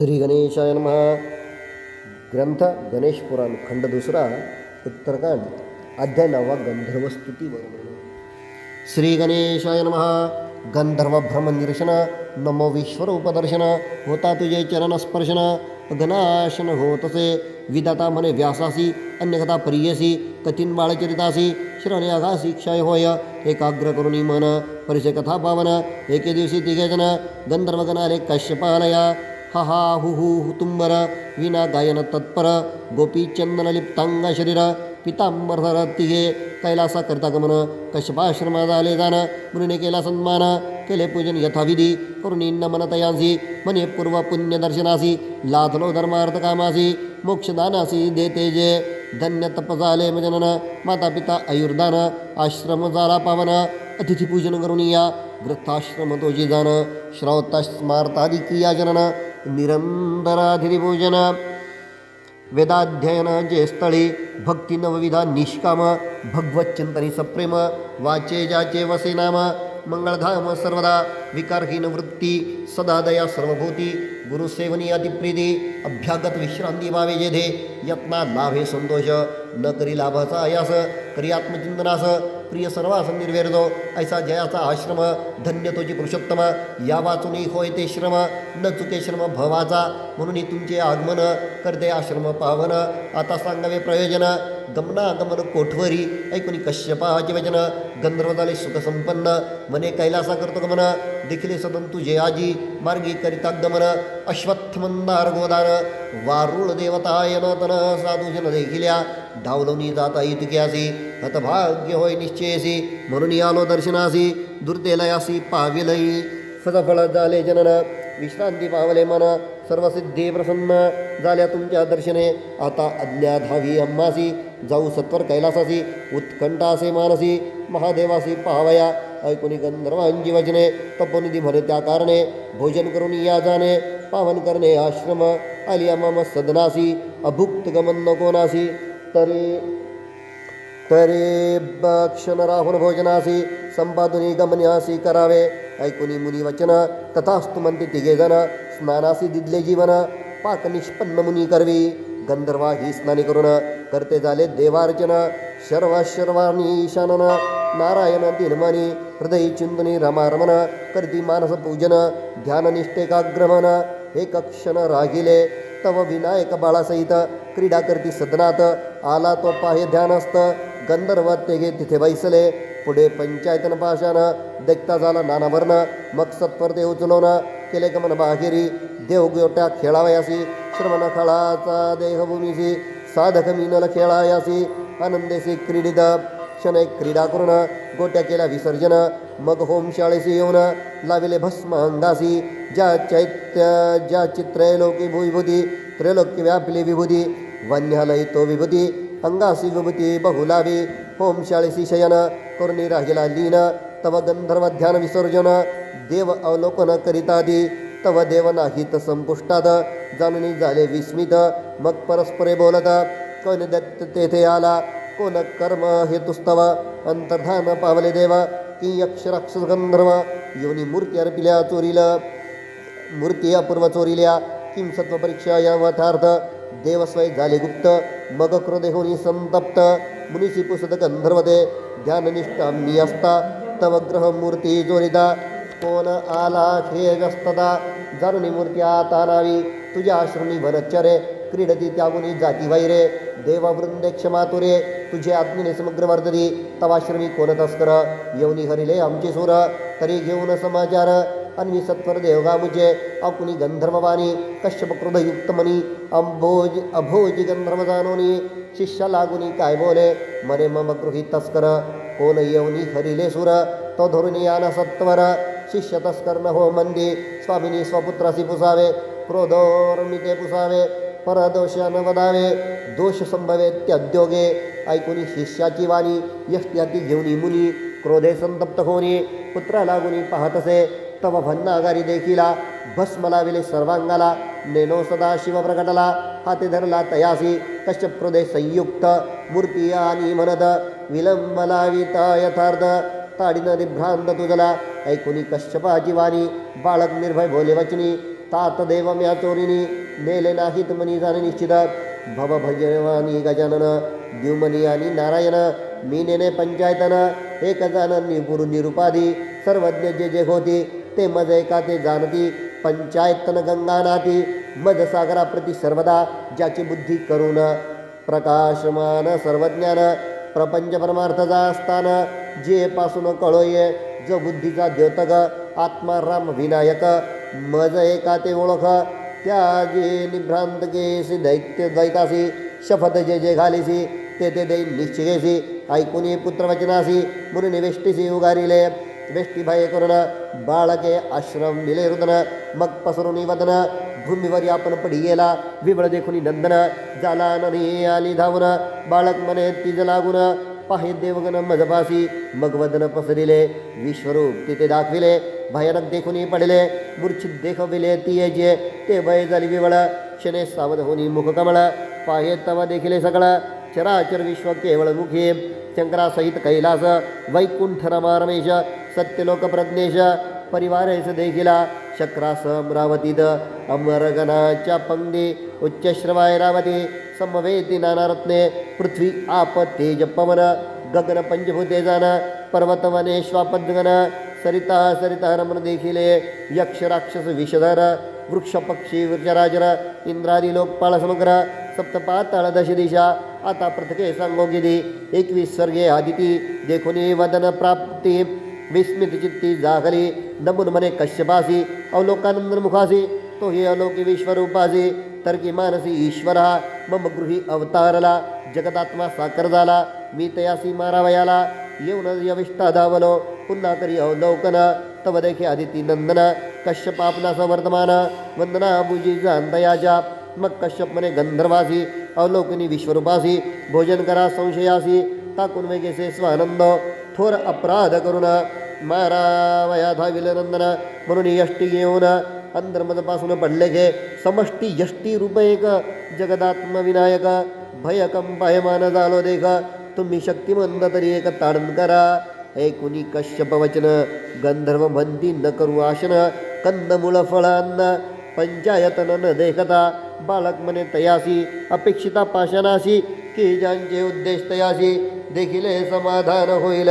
श्री गणेशाय नमः। ग्रंथ गणेश पुराण खंड दुसरा, उत्तरकांड, अध्याय नववा, गंधर्वस्तुती वर्णन श्री गणेशाय नमः। गंधर्व भ्रम निरशन नमो विश्वर उपदर्शन होता तुझे चरण स्पर्शन गणाशन होतसे, विदाता मने व्यासासी अन्यकथा प्रियसी कठीण बाळचरितासी श्रवणे आघासी, क्षय होय, एकाग्र करुणी मन, परिचय कथा पावन, एके दिवशी तिघे जण, गंधर्व गणाले कश्यपालया हा हा हु हु विना गायन तत्पर गोपीचंदन लिप्तांग शरीर, पितांबरधर तिघे कैलासा करता गमन, कश्यपाश्रमा झाले जाण मुनीने केला सन्मान, केले पूजन यथाविधी, करुणी नमन तयांसी मने पूर्व पुण्य दर्शनासी लाथलो धर्मार्थ कामासी, मोक्षदानासी देते जे, धन्य तप झाले जनन माता पिता आयुर्दान, आश्रम झाला पावन, अतिथी पूजन करून या ग्रथाश्रम तोजी जाण श्रौता स्मार्तादी क्रिया जनन निरंतराधिपूजन वेदाध्ययन जे स्थळी भक्ती नवविधा निष्काम भगवत चिंतनी सप्रेम, वाचे जाचे वसे नाम। मंगळधाम सर्वदा विकारहीन वृत्ती, सदा दया सर्वभूती गुरुसेवनी अतिप्रीती, अभ्यागत विश्रांती भावे जेधे, यत्ना लाभे संतोष, न करी लाभाचा आयास करी आत्मचिंतनास प्रिय सर्वास निर्वेरदो ऐसा जयाचा आश्रम धन्य तोची पुरुषोत्तम। या वाचूनही होय ते श्रम, न चुके श्रम भवाचा। म्हणून तुमचे आगमन करते आश्रम पावन। आता सांगावे प्रयोजन, गमनागमन कोठवरी। ऐकून कश्यपाचे वचन गंधर्व झाले सुखसंपन्न। मने कैलासा करतो गमन, देखील सदन तुझे आजी, मार्गी करिता गमन। अश्वत्थ मंदार गोदान, वारुळ देवताय नतन साधूजन देखिल्या। धावलोनी जाता इतक्यासी हतभाग्य होय निश्चयसी म्हणून आलो दर्शनासी, दुर्देलयासी पाविलई सदफळ झाले जनन, विश्रांती पावले मन, सर्वसिद्धी प्रसन्न झाल्या तुमच्या दर्शने, आता अज्ञा धावी अम्मासी, जाऊ सत्वर कैलासासी, उत्कंठासे मानसी, महादेवासी पावया ऐकुनी गंधर्वांची वचने, तपोनिधी म्हणे त्या कारणे, भोजन करून या जाणे, पावन करणे आश्रम, आलिया मम सदनासी, अभुक्त गमन नको नासी। तरी तरी भक्षण राहुल भोजनासी संपादुनी गमन्यासी करावे। ऐकुनी मुनी वचन तथास्तु म्हणते तिघे जण स्नानासी दिदले जीवन पाक निष्पन्न मुनी करवी। गंधर्वा ही स्नानी करून करते झाले देवार्चन शर्वा शर्वाणी ईशानन नारायण तिन्मनी हृदय चिंतनी रमारमण करती मानस पूजन ध्याननिष्ठेकाग्रमण हे कक्षण रागिले तव विनायक बाळासहित क्रीडा करती सदनात आला तो पाहे ध्यानस्त गंधर्व तेगे तिथे बैसले पुढे पंचायतन पाशानं देखता झाला नाना मग सत्वर ते उचलवण केले गमन बाहेरी. देवगोट्या खेळावयासी. श्रमण खळाचा देहभूमीशी. साधक मीनल खेळायासी. आनंदेसी क्रीडित. क्षण क्रीडा करून गोट्या केल्या विसर्जन. मग होमशाळेशी येऊन लाविले भस्म अंगासी ज्या चैत्य ज्या चित्रैलोकी भूविभूती त्रैलोक्य व्यापली विभूती वन्यालय तो विभूती अंगासी विभूती बहुलावी होमशाळेशी शयन करुणी राहिला लीन. तव गंधर्व ध्यान विसर्जन देव अवलोकन करितादी. तव देव नाहीत संपुष्टात जाणून झाले विस्मित. मग परस्परे बोलत कोण दत्त तेथे आला? कोण कर्म हेतुस्तव अंतर्धान पावले देवा की यक्ष राक्षस गंधर्व योनी मूर्ती अर्पिल्या चोरीला मूर्ती अपूर्व चोरिल्या किं सत्वपरीक्षा यावथार्थ देवस्वय झाले गुप्त मग क्रोधेहोनी संतप्त मुनिशी पुसद गंधर्वदे ध्याननिष्ठा मी असता तव ग्रह मूर्ती जोरिदा कोण आला खे व्यस्तता मूर्ती आता नावी तुझ्या आश्रमी वरच्चरे क्रीडती त्यागुनी जाती वैरे देववृंदे क्षमातुरे तुझे आज्ञेने समग्र वर्धती तवाश्रमी कोण तस्कर? येऊनी हरिले आमचे सुर, तरी घेऊन समाचार। अन्वी सत्वर देवगा मुझे, अकुनी गंधर्ववाणी, कश्यप क्रोधयुक्त मनी अंभोज अभोजी गंधर्व जानोनी। शिष्य लागुनी काय बोले? मरे मम गृही तस्कर कोण येऊनी हरिले सुर? तो धरुनी याना सत्वर। शिष्य तस्कर न हो मंदी, स्वामिनी स्वपुत्रासी पुसावे, क्रोधोर्मिते पुसावे। परदोषान वदावे दोष संभवे संभवेत्योगे ऐकुनी शिष्याची वाणी यष्ट्याती घेऊनी मुनी, क्रोधे संतप्त होणी पुत्रा लागुनी पाहतसे, तव भन्नागारी देखिला भस्म लाविले सर्वांगाला नेनो सदा शिव प्रकटला हाते धरला तयासी कश्यप क्रोधे संयुक्त मूर्ती आणि म्हणत विलंब लाविता यथार्थ ताडीनं निभ्रांत तुझला ऐकुनी कश्यपाची वाणी बाळक निर्भय भोले वचनी तात देव या चोरीनी मेले नाहीत मनी जाण निश्चित। भव भजवानी गजानन द्युमनी आणि नारायण मी नेने पंचायतन एक जाण गुरु निरुपाधी सर्वज्ञ जे जे होती ते मज एका ते जाणती पंचायतन गंगा नाती मज सागराप्रती सर्वदा ज्याची बुद्धी करून प्रकाशमान सर्वज्ञान प्रपंच परमार्थचा असताना जे पासून कळोये जो बुद्धीचा द्योतक आत्मा राम विनायक मज एका ते ओळख त्या जे निभ्रांत केसी, दैत्य दैतासी शपथ जे जे घालीसी ते ते दै निश्चिगेसी ऐकुनी पुत्रवचनासी, मुनी वेष्टीसी उगारिले, वेष्टी भय करून बाळके आश्रम दिले रुदन, मग पसरुनी वदन भूमीवर आपण पडी गेला विबळ देखुनी नंदन, जाला ननी आली धावून, बाळक मने तिज लागून, पाहे देवगण मजपासी मग वदन पसरिले, विश्वरूप तिथे दाखविले भयानक देखुनी पडले मूर्छित देखविले ती जे, ते भय झाली विवळ क्षणे सावध होनी मुखकमळ पाहे तव देखिले सकळ चराचर विश्व केवळ मुखी। शंकरासहित कैलास, वैकुंठ रमा रमेश सत्यलोक प्रज्ञेश परिवारेश देखिला शक्रास अमरावतीत अमरगणाच्या पंक्ती उच्चश्रवाय रावती, समवेती नानारत्ने पृथ्वी आप तेज पवन, गगन पंचभूते जान पर्वत वने सरिता सरिता रमण देखिले, यक्ष राक्षस विषधर, वृक्ष पक्षी वृक्षराजर, इंद्रादी लोकपाळ समग्र, सप्तपाताळ दश दिशा आता प्रत्येके सांगोगिदी एकवीस स्वर्गे आदिती, देखुनी वदन प्राप्ती, विस्मित चित्ती जागली, नमुन मने कश्यपासी अवलोकानंदन मुखासी तो ही अलौकिक विश्वरूपासी, तरकी मानसी ईश्वरा, मम गृही अवतारला, जगदात्मा साकर झाला, मी तयासी मारावयाला, येऊन यविष्टा धावलो पुन्हा करी अवलोकन तव देखे आदिती नंदन कश्यप आपणास वर्तमान वंदना बुजी जाणतयाच्या मग कश्यप म्हणे गंधर्वासी अवलोकनी विश्वरूपासी, भोजन करा संशयासी। टाकून वेगेसे स्वानंद, थोर अपराध करून मारावया धाविल नंदन म्हणून यष्टी घेऊन अंतर्मधपासून पडले घे समष्टी यष्टी रूप एक जगदात्म विनायक भयकंपायमान झालो देख। तुम्ही शक्तिमंत तरी एक ताडण करा ऐकुनी कश्यप वचन गंधर्व म्हणती न करू आशन कंदमुळ फळांना पंचायतन न देखता बालक म्हणे तयासी अपेक्षिता पाषाणासी की ज्यांचे उद्देश तयासी देखील समाधान होईल.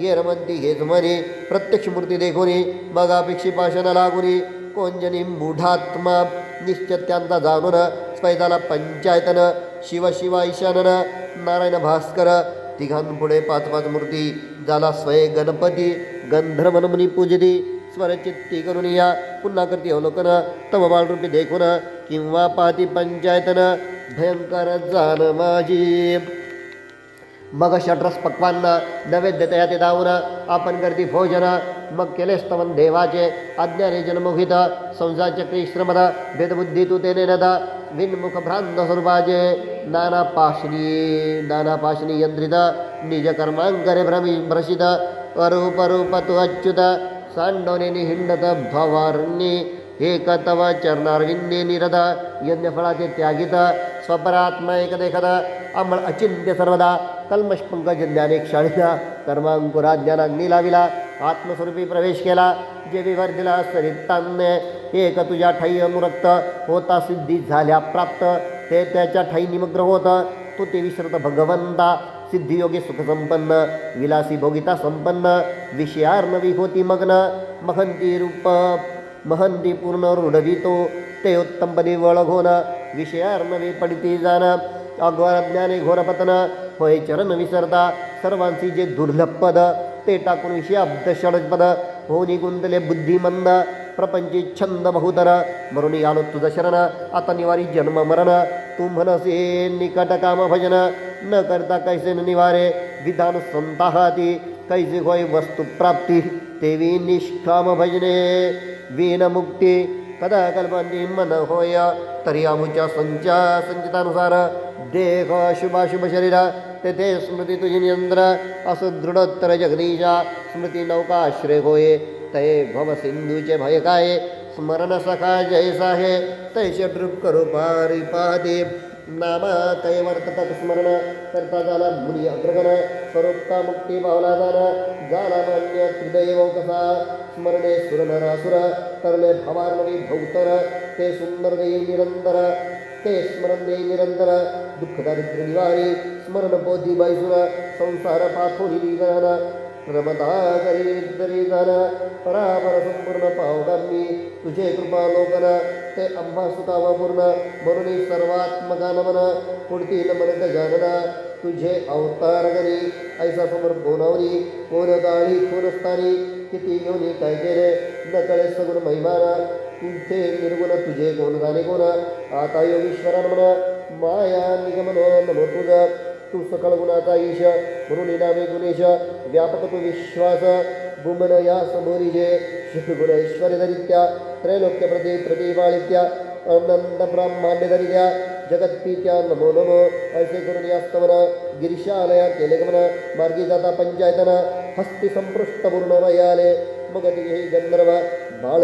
येरमंती हेच म्हणे प्रत्यक्ष मूर्ती देखुनी मग अपेक्षी पाषाणा लागुनी कोंजनी मूढात्मा निश्चित त्यांचा जाणून स्वैताला पंचायतन शिव शिवा ईशानन नारायण भास्कर तिघांपुढे पाच पाच मूर्ती झाला स्वय गणपती गंधर्वन मुनी पूजती स्वरचित्ती करून या पुन्हा करती अवलोकन तव बाळरूपी देखून किंवा पाती पंचायतन भयंकर जाण माझी. मग षड्रस पक्वांना नैवेद्य तया ते दावून आपण करती भोजन मग केले स्तवन देवाचे अज्ञाने जन्मघित संसाचक्री श्रमद भेदबुद्धी तू तेने नद विन्मुख भ्रांत स्वरूपाचे नाना पाशनी नाना पाशनी यंत्रित निज कर्मांकरे भ्रशित अरूप रूप तू अच्युत सांडोने हिंडत भवारण्ये एक तव चरणारविंदे निरद यज्ञफळाचे त्यागित, स्वपरात्मा एक देखत अंमळ अचिंत्य सर्वदा कल्मष पंकज ज्ञाने क्षाळीला कर्मांकुरा ज्ञानाग्नी लाविला आत्मस्वरूपी प्रवेश केला जे विवर्धिला सरितान्य एक तुझ्या ठाई अनुरक्त होता सिद्धी झाल्या प्राप्त. ते त्याच्या ठाई निमग्न होत, तू ते विसरत भगवंता. सिद्धियोगी सुखसंपन्न, विलासी भोगिता संपन्न. विषयार्णवी होती मग्न, महंती रूप, महंती पूर्ण रुढवितो ते उत्तमपदी वळघोन विषयार्णवी पडिती जाण अग्वार ज्ञाने घोरपतन होय चरण विसरता. सर्वांची जे दुर्लभ पद ते टाकून विषयाब्द षडपद बुद्धिमंद प्रपंची छंद बहुतर मरुणी आलो तुझं शरण आता जन्म मरण तू म्हणसे निकट काम भजन न करता कैसे न निवारे, विधान संताहाती, कैसे होय वस्तू प्राप्ती तेवी निष्काम भजने वीन मुक्ती कदा कल्पनी मन होय तरी आमुच्या संचा, संचितानुसार, देह शुभाशुभ शरीर तेथे स्मृती तुझी नियंत्र असं दृढोत्तर जगदीशा स्मृती नौकाश्रय होय तय भव सिंधूचे भय काय स्मरण सखा जैसा हे तैसे दृप करू पारी पाहते नामा तय वर्ततात स्मरण, करता झाला मुनी अग्रगण, स्वरूपता मुक्ती पावला जाणं झाला मान्य त्रिदैव कसा स्मरणे सुर नरासुर, तरले भवार्णवी भौतर, ते सुंदर देई निरंतर, ते स्मरण देई निरंतर बोधी बैसुर संसार पाथोनी निगहन रमता करी दरी धन परापर संपूर्ण पावगामी तुझे कृपालोकन, ते आम्हा सुतावा पूर्ण म्हणून सर्वात्मका नमन पुढतील मन गजानना तुझे अवतार गणी ऐसा समोर कोणावरी कोण गाळी कोण स्थानी किती घेऊन काय केले न कळे सगुण महिमाना, तुझे निर्गुण, तुझे कोण जाणे कोण आता योगीश्वरा म्हणा माया निगमन नमो तुझ तू सकळ गुणाचा ईश म्हणून गुणेश व्यापक विश्वास भूमन या समोरी जे शिवगुण ऐश्वर्यधरित्या त्रैलोक्य प्रति प्रतिपाळित्या अनंत ब्रह्मांडधरित्या जगत्पीत्या नमो नमो। ऐसे स्तवन गिरिशालया केले मार्गी जाता पंचायतन, हस्ती संपृष्ट पूर्ण वयाले मग हे गंधर्व बाळ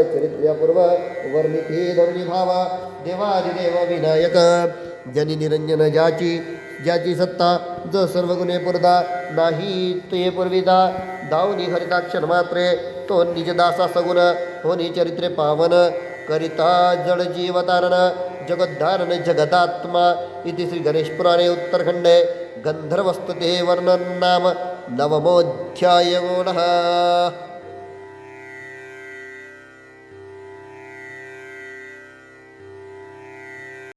वर्णिती धरुणी भावा देवादिदेव विनायक। जनी निरंजन ज्याची ज्याची सत्ता, ज सर्व गुणे पुरदा, नाही ते पुरविता दावनी हरिताक्षर मात्रे तो निज दासा सगुण होनी चरित्रे पावन, करिता जड जीवतारण, जगद्धारण जगदात्मा, इति श्री गणेश पुराणे उत्तरखंडे गंधर्वस्तुते वर्णन नाम नवमोऽध्याय गुणः।